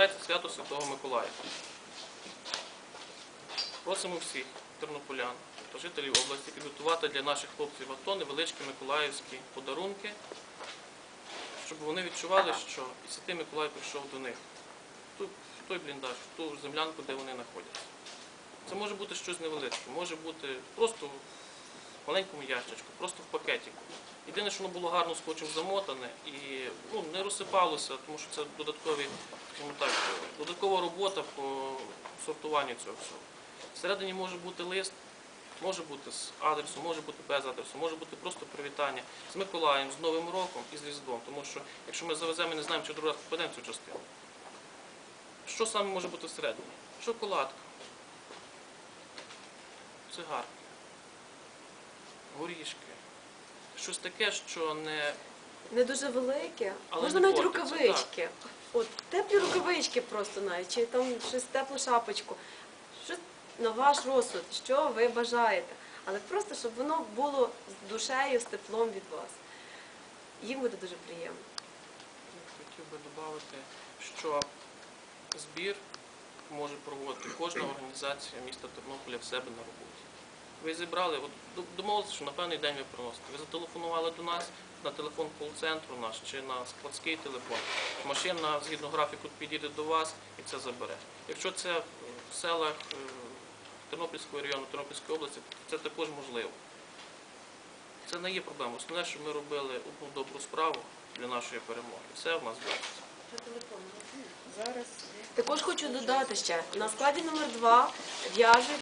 наближається свято Святого Миколая. Просимо всіх тернополян та жителів області підготувати для наших хлопців АТО невеличкі миколаївські подарунки, щоб вони відчували, що і Святий Миколай прийшов до них. В той бліндаж, в ту землянку, де вони знаходяться. Це може бути щось невеличке, може бути просто в маленькому ящичку, просто в пакетику. Єдине, що воно було гарно скотчем замотане і ну, не розсипалося, тому що це додаткові, так, додаткова робота по сортуванню цього всього. Всередині може бути лист, може бути з адресом, може бути без адресу, може бути просто привітання з Миколаєм, з Новим роком і з Різдвом. Тому що якщо ми завеземо і не знаємо, чи другий раз попадемо в цю частину. Що саме може бути всередині? Шоколадка, цигарка, горішки. Щось таке, що не Не дуже велике. Але Можна не навіть портиться, рукавички. От теплі рукавички просто навіть, чи там щось теплу шапочку. Щось на ваш розсуд, що ви бажаєте. Але просто, щоб воно було з душею, з теплом від вас. Їм буде дуже приємно. хотів би додати, що збір може проводити кожна організація міста Тернополя в себе на роботі. Ви зібрали, домовилися, що на певний день ви приносите. Ви зателефонували до нас на телефон кол-центру наш чи на складський телефон. Машина згідно графіку підійде до вас і це забере. Якщо це в селах е, Тернопільського району, Тернопільської області, це також можливо. Це не є проблема. Основне, що ми робили одну добру справу для нашої перемоги. Все в нас вдасться. Також хочу додати ще, на складі номер 2 в'яжуть